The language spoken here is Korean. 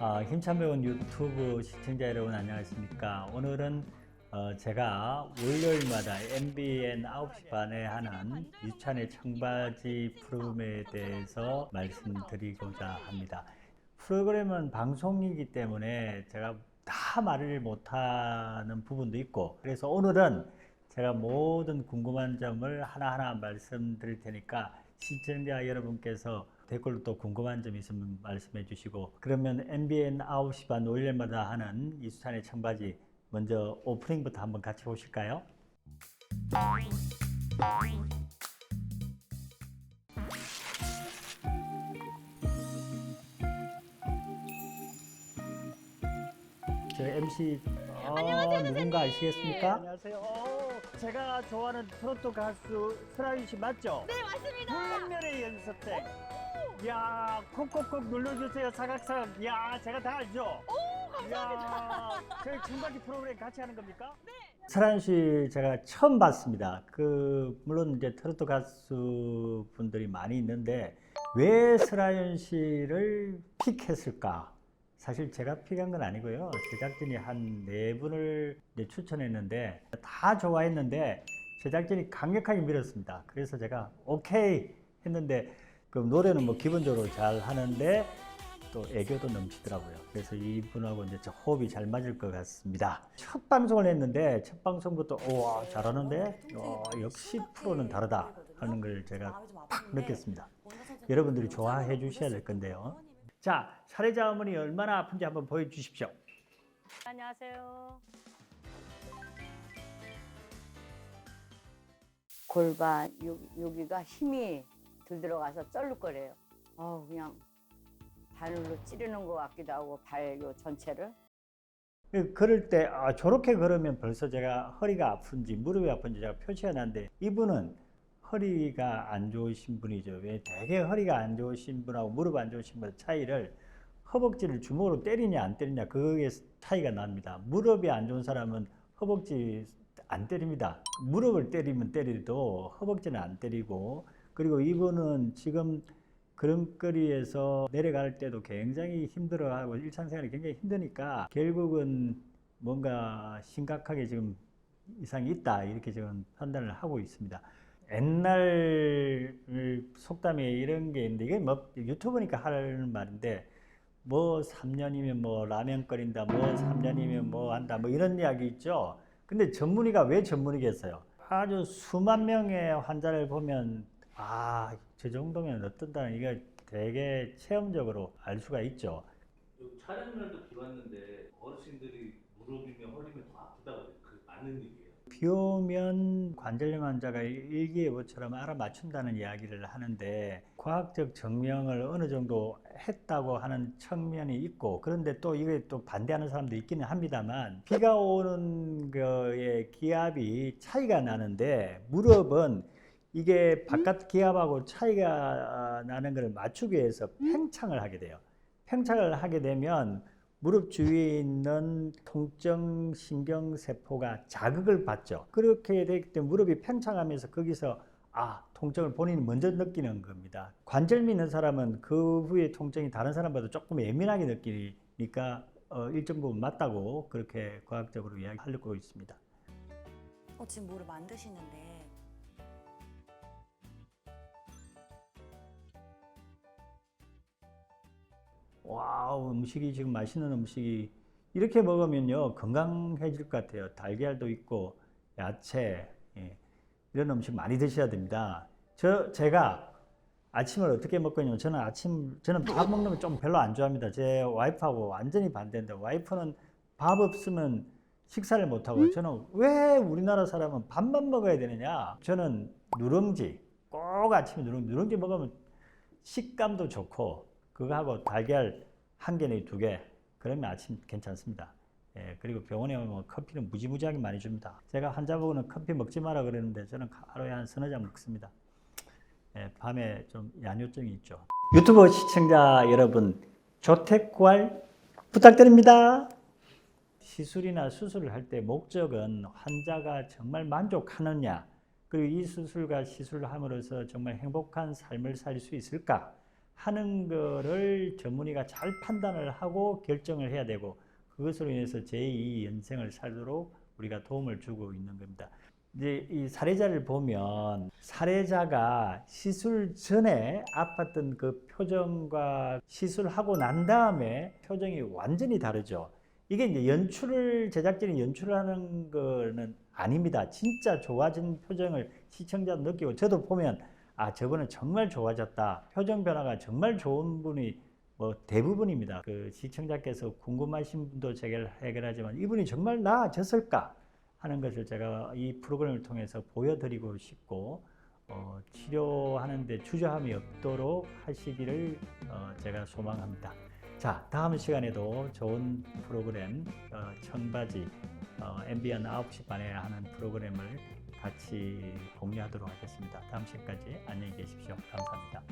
어, 힘찬 배운 유튜브 시청자 여러분 안녕하십니까? 오늘은 어, 제가 월요일마다 MBN 9시 반에 하는 유찬의 청바지 프로그램에 대해서 말씀드리고자 합니다. 프로그램은 방송이기 때문에 제가 다 말을 못하는 부분도 있고 그래서 오늘은 제가 모든 궁금한 점을 하나하나 말씀드릴 테니까 시청자 여러분께서 댓글로 또 궁금한 점 있으면 말씀해 주시고 그러면 MBN 9시 반 월요일마다 하는 이수찬의 청바지 먼저 오프닝부터 한번 같이 보실까요? 저 MC 어, 누군가 아시겠습니까? 안녕하세요. 어, 제가 좋아하는 트로트 가수 씨 맞죠? 네 맞습니다. 훈련의 연습생. 야, 콕콕콕 눌러주세요. 사각사각. 야, 제가 다 알죠? 오 감사합니다. 야, 저희 청바지 프로그램 같이 하는 겁니까? 네. 설아연 씨 제가 처음 봤습니다. 그 물론 이제 트로트 가수 분들이 많이 있는데 왜 설아연 씨를 픽했을까? 사실 제가 픽한 건 아니고요. 제작진이 한 네 분을 추천했는데 다 좋아했는데 제작진이 강력하게 밀었습니다. 그래서 제가 오케이 했는데 그 노래는 뭐 기본적으로 잘 하는데 또 애교도 넘치더라고요. 그래서 이분하고 이제 저 호흡이 잘 맞을 것 같습니다. 첫 방송을 했는데 첫 방송부터 우와 잘하는데 어, 역시 프로는 다르다 하는 걸 제가 팍 느꼈습니다. 여러분들이 좋아해 주셔야 될 건데요. 자, 사례자 어머니 얼마나 아픈지 한번 보여주십시오. 안녕하세요. 골반 요, 여기가 힘이 들 들어가서 쩔룩거려요. 어 그냥 바늘로 찌르는 것 같기도 하고 발 요 전체를 그- 그럴 때 아, 저렇게 걸으면 벌써 제가 허리가 아픈지 무릎이 아픈지 제가 표시가 난데 이분은 허리가 안 좋으신 분이죠. 왜 되게 허리가 안 좋으신 분하고 무릎 안 좋으신 분의 차이를 허벅지를 주먹으로 때리냐 안 때리냐 그게 차이가 납니다. 무릎이 안 좋은 사람은 허벅지 안 때립니다. 무릎을 때리면 때리도 허벅지는 안 때리고 그리고 이분은 지금 걸음걸이에서 내려갈 때도 굉장히 힘들어하고 일상생활이 굉장히 힘드니까 결국은 뭔가 심각하게 지금 이상이 있다 이렇게 지금 판단을 하고 있습니다. 옛날 속담에 이런 게 있는데 이게 뭐 유튜브니까 하는 말인데 뭐 3년이면 뭐 라면 끓인다 뭐 3년이면 뭐 한다 뭐 이런 이야기 있죠. 근데 전문의가 왜 전문의겠어요? 아주 수만 명의 환자를 보면 아, 저 정도면 어떤다는 이게 되게 체험적으로 알 수가 있죠. 여기 촬영날도 비 왔는데 어르신들이 무릎이며 허리면 더 아프다고 그 맞는 얘기예요. 비 오면 관절염 환자가 일기예보처럼 알아맞춘다는 이야기를 하는데 과학적 증명을 어느 정도 했다고 하는 측면이 있고 그런데 또 이게 또 반대하는 사람도 있기는 합니다만 비가 오는 거에 기압이 차이가 나는데 무릎은 이게 바깥 기압하고 차이가 나는 것을 맞추기 위해서 팽창을 하게 돼요. 팽창을 하게 되면 무릎 주위에 있는 통증 신경 세포가 자극을 받죠. 그렇게 되기 때문에 무릎이 팽창하면서 거기서 아 통증을 본인이 먼저 느끼는 겁니다. 관절미 있는 사람은 그 후에 통증이 다른 사람보다 조금 예민하게 느끼니까 어, 일정 부분 맞다고 그렇게 과학적으로 이야기하고 있습니다. 어 지금 뭐를 만드시는데 와우 음식이 지금 맛있는 음식이 이렇게 먹으면요 건강해질 것 같아요. 달걀도 있고 야채 예, 이런 음식 많이 드셔야 됩니다. 저 제가 아침을 어떻게 먹거든요. 저는 아침 저는 밥 먹는 걸좀 별로 안 좋아합니다. 제 와이프하고 완전히 반대인데 와이프는 밥 없으면 식사를 못 하고 저는 왜 우리나라 사람은 밥만 먹어야 되느냐? 저는 누룽지 꼭 아침에 누룽지 누룽지 먹으면 식감도 좋고 그거 하고 달걀 한 개 내지 두 개 그러면 아침 괜찮습니다. 예, 그리고 병원에 오면 커피는 무지무지하게 많이 줍니다. 제가 환자보고는 커피 먹지 마라 그랬는데 저는 하루에 한 서너 잔 먹습니다. 예, 밤에 좀 야뇨증이 있죠. 유튜브 시청자 여러분, 조택 구할 부탁드립니다. 시술이나 수술을 할 때 목적은 환자가 정말 만족하느냐, 그리고 이 수술과 시술을 함으로써 정말 행복한 삶을 살 수 있을까 하는 거를 전문의가 잘 판단을 하고 결정을 해야 되고 그것으로 인해서 제2 연생을 살도록 우리가 도움을 주고 있는 겁니다. 이제 이 사례자를 보면 사례자가 시술 전에 아팠던 그 표정과 시술하고 난 다음에 표정이 완전히 다르죠. 이게 이제 연출을 제작진이 연출을 하는 거는 아닙니다. 진짜 좋아진 표정을 시청자도 느끼고 저도 보면 아 저분은 정말 좋아졌다. 표정 변화가 정말 좋은 분이 뭐 대부분입니다. 그 시청자께서 궁금하신 분도 제가 해결하지만 이분이 정말 나아졌을까 하는 것을 제가 이 프로그램을 통해서 보여드리고 싶고 어, 치료하는데 주저함이 없도록 하시기를 어, 제가 소망합니다. 자, 다음 시간에도 좋은 프로그램 어, 청바지 어, MBN 9시 반에 하는 프로그램을 같이 공유하도록 하겠습니다. 다음 시간까지 안녕히 계십시오. 감사합니다.